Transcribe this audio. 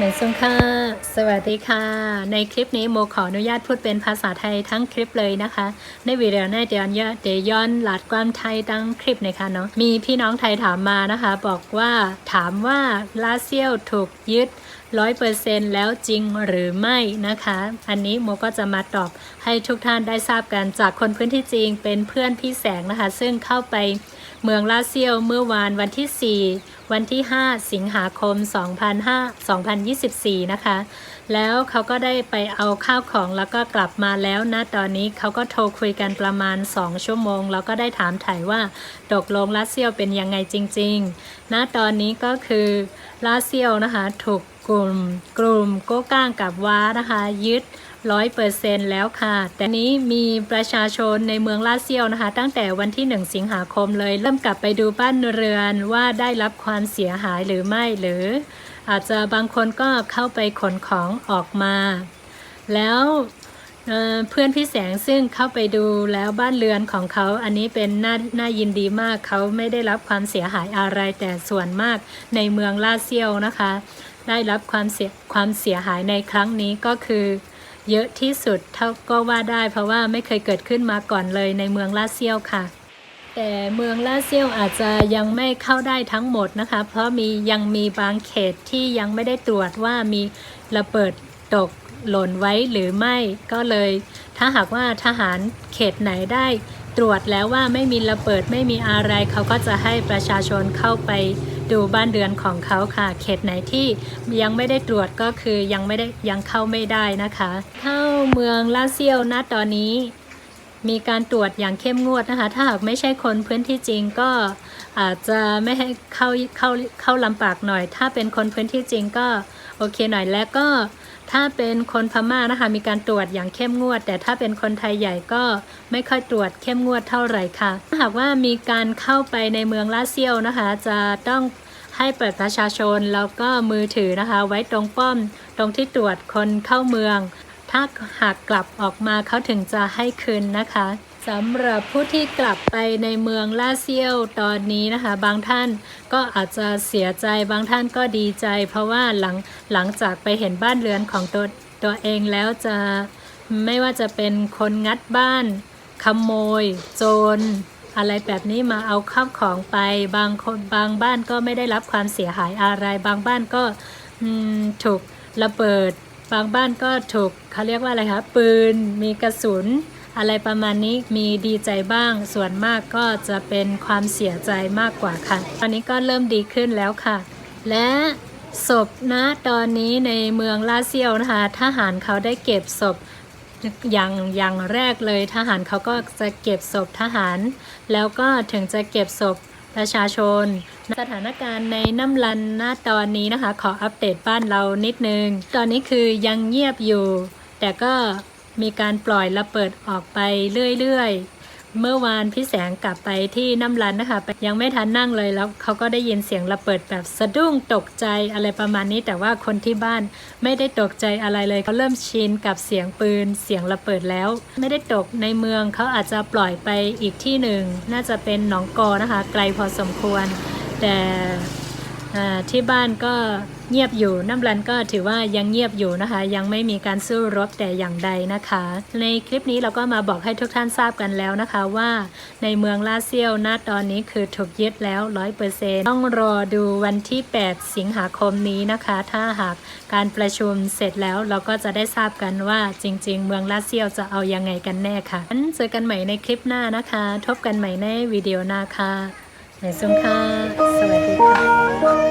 หมนซุงค่ะ สวัสดีค่ะ ในคลิปนี้โมขออนุญาตพูดเป็นภาษาไทยทั้งคลิปเลยนะคะ ในวิดีโอนี้เดียวเยอะเดย้อนหลัดความไทยทั้งคลิปนะคะเนาะ มีพี่น้องไทยถามมานะคะ บอกว่าถามว่าลาเซียวถูกยึดร้อยเปอร์เซ็นแล้วจริงหรือไม่นะคะ อันนี้โมก็จะมาตอบให้ทุกท่านได้ทราบกันจากคนพื้นที่จริงเป็นเพื่อนพี่แสงนะคะ ซึ่งเข้าไปเมืองลาเซียวเมื่อวานวันที่ 4 วันที่ 5 สิงหาคม2005 2024 นะคะ แล้วเขาก็ได้ไปเอาข้าวของแล้วก็กลับมาแล้วนะตอนนี้เขาก็โทรคุยกันประมาณ 2 ชั่วโมง แล้วก็ได้ถามถ่ายว่าตกลงลาเซียวเป็นยังไงจริงๆ ณตอนนี้ก็คือลาเซียวนะคะ ถูกกลุ่มกลุ่มโก้ก้างกับว้านะคะ ยึด ร้อยเปอร์เซ็นแล้วค่ะ แต่นี้มีประชาชนในเมืองลาเซียวนะคะ ตั้งแต่วันที่ 1 สิงหาคมเลย เริ่มกลับไปดูบ้านเรือนว่าได้รับความเสียหายหรือไม่หรือ อาจจะบางคนก็เข้าไปขนของออกมา แล้วเเพื่อนพี่แสงซึ่งเข้าไปดูแล้วบ้านเรือนของเขาอันนี้เป็นน่าน่ายินดีมากเขาไม่ได้รับความเสียหายอะไรแต่ส่วนมากในเมืองลาเซียวนะคะ ได้รับความเสียความเสียหายในครั้งนี้ก็คือ เยอะที่สุดเท่าก็ว่าได้ เพราะว่าไม่เคยเกิดขึ้นมาก่อนเลยในเมืองลาเซียวค่ะ แต่เมืองลาเซียวอาจจะยังไม่เข้าได้ทั้งหมดนะคะ เพราะมียังมีบางเขตที่ยังไม่ได้ตรวจว่ามีระเบิดตกหล่นไว้หรือไม่ก็เลย ถ้าหากว่าทหารเขตไหนได้ ตรวจแล้วว่าไม่มีระเบิดไม่มีอะไร เขาก็จะให้ประชาชนเข้าไปดูบ้านเรือนของเขาค่ะ เขตไหนที่ยังไม่ได้ตรวจก็คือยังไม่ได้ยังเข้าไม่ได้นะคะ เข้าเมืองลาเซียวณตอนนี้ มีการตรวจอย่างเข้มงวดนะคะ ถ้าหากไม่ใช่คนพื้นที่จริงก็อาจจะไม่ให้เข้าเข้าเข้าลำบากหน่อย ถ้าเป็นคนพื้นที่จริงก็โอเคหน่อยแล้วก็ ถ้าเป็นคนพม่านะคะมีการตรวจอย่างเข้มงวด แต่ถ้าเป็นคนไทยใหญ่ก็ไม่ค่อยตรวจเข้มงวดเท่าไหร่ค่ะ หากว่ามีการเข้าไปในเมืองลาเซียวนะคะ จะต้องให้เปิดประชาชนแล้วก็มือถือนะคะ ไว้ตรงป้อม ตรงที่ตรวจคนเข้าเมือง ถ้าหากกลับออกมาเขาถึงจะให้คืนนะคะ สำหรับผู้ที่กลับไปในเมืองลาเซียวตอนนี้นะคะ บางท่านก็อาจจะเสียใจบางท่านก็ดีใจ เพราะว่าหลังหลังจากไปเห็นบ้านเรือนของตัวตัวเองแล้วจะไม่ว่าจะเป็นคนงัดบ้านขโมย โจร อะไรแบบนี้มาเอาข้าวของไป บางคนบางบ้านก็ไม่ได้รับความเสียหายอะไร บางบ้านก็ถูกระเบิด บางบ้านก็ถูกเขาเรียกว่าอะไรคะปืนมีกระสุน อะไรประมาณนี้มีดีใจบ้าง ส่วนมากก็จะเป็นความเสียใจมากกว่าค่ะ ตอนนี้ก็เริ่มดีขึ้นแล้วค่ะ และศพนะตอนนี้ในเมืองลาเซียวนะคะทหารเขาได้เก็บศพอย่างอย่างแรกเลยทหารเขาก็จะเก็บศพทหาร แล้วก็ถึงจะเก็บศพประชาชน สถานการณ์ในน้ำลันณตอนนี้นะคะ ขออัปเดตบ้านเรานิดนึง ตอนนี้คือยังเงียบอยู่ แต่ก็ มีการปล่อยระเบิดออกไปเรื่อยๆ เมื่อวานพี่แสงกลับไปที่น้ำรันนะคะ ยังไม่ทันนั่งเลยแล้วเขาก็ได้ยินเสียงระเบิดแบบสะดุ้งตกใจอะไรประมาณนี้ แต่ว่าคนที่บ้านไม่ได้ตกใจอะไรเลยเขาเริ่มชินกับเสียงปืนเสียงระเบิดแล้ว ไม่ได้ตกในเมืองเขาอาจจะปล่อยไปอีกที่หนึ่ง น่าจะเป็นหนองกอนะคะ ไกลพอสมควร แต่ที่บ้านก็ เงียบอยู่น้ำรันก็ถือว่ายังเงียบอยู่นะคะ ยังไม่มีการสู้รบแต่อย่างใดนะคะ ในคลิปนี้เราก็มาบอกให้ทุกท่านทราบกันแล้วนะคะว่าในเมืองลาเซียวณตอนนี้คือถูกยึดแล้ว 100%ต้องรอดูวันที่ 8 สิงหาคมนี้นะคะ ถ้าหากการประชุมเสร็จแล้วเราก็จะได้ทราบกันว่าจริง ๆ เมืองลาเซียวจะเอายังไงกันแน่ค่ะงั้นเจอกันใหม่ในคลิปหน้านะคะ ทบกันใหม่ในวิดีโอหน้าค่ะในซุงค่ะสวัสดีค่ะ